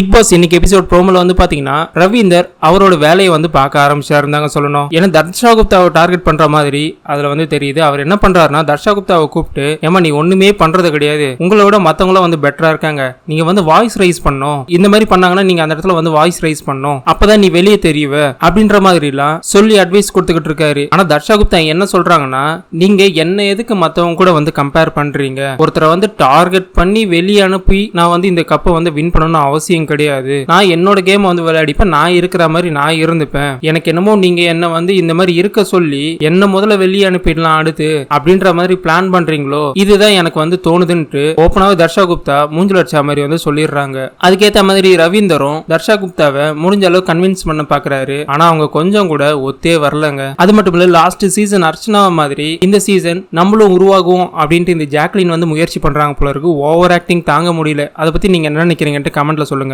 Big Boss இன்னைக்கு episode ப்ரோமோல வந்து பாத்தீங்கன்னா ரவீந்தர் அவரோட வேலையை வந்து பார்க்க ஆரம்பிச்சாருந்தாங்க சொல்லணும். ஏன்னா தர்ஷா குப்தாவை டார்கெட் பண்ற மாதிரி அதுல வந்து தெரியுது. அவர் என்ன பண்றாருன்னா தர்ஷா குப்தாவை கூப்பிட்டு ஏமா நீ ஒண்ணுமே பண்றது கிடையாது. உங்களை விட மத்தவங்களும் வந்து பெட்டரா இருக்காங்க. நீங்க வந்து வாய்ஸ் ரைஸ் பண்ணும் இந்த மாதிரி பண்ணாங்கன்னா நீங்க அந்த இடத்துல வந்து வாய்ஸ் ரைஸ் பண்ணும் அப்பதான் நீ வெளியே தெரியுவ. அப்படின்ற மாதிரி எல்லாம் சொல்லி அட்வைஸ் கொடுத்துக்கிட்டு இருக்காரு. ஆனா தர்ஷா குப்தா என்ன சொல்றாங்கன்னா நீங்க என்ன எதுக்கு மத்தவங்க கூட வந்து கம்பேர் பண்றீங்க? ஒருத்தரை வந்து டார்கெட் பண்ணி வெளியே அனுப்பி நான் வந்து இந்த கப்பை வந்து வின் பண்ணணும்னு அவசியம் கிடையாது. நான் என்னோட கேம் வந்து விளையாடிப்பேன். நான் இருக்கிற மாதிரி நான் இருந்துப்பேன். எனக்கு என்னமோ நீங்க என்ன வந்து இந்த மாதிரி இருக்க சொல்லி என்ன முதல்ல வெளியே அனுப்பிடலாம் அடுத்து அப்படின்ற மாதிரி பிளான் பண்றீங்களோ இதுதான் எனக்கு வந்து தோணுதுன்ட்டு ஓப்பனாவே தர்ஷா குப்தா மூஞ்சில் அடிச்சா மாதிரி வந்து சொல்லிடுறாங்க. அதுக்கேற்ற மாதிரி ரவீந்தரும் தர்ஷா குப்தாவை முடிஞ்ச அளவு கன்வின்ஸ் பண்ண பாக்குறாரு. ஆனா அவங்க கொஞ்சம் கூட ஒத்தே வரலங்க. அது மட்டும் இல்ல லாஸ்ட் சீசன் அர்ச்சனா மாதிரி இந்த சீசன் நம்மளும் உருவாகும் அப்படின்ட்டு இந்த ஜாக்லின் வந்து முயற்சி பண்றாங்க போல இருக்கு. ஓவர் ஆக்டிங் தாங்க முடியல. அதை பத்தி நீங்க என்ன நினைக்கிறீங்கன்ட்டு கமெண்ட்ல சொல்லுங்க.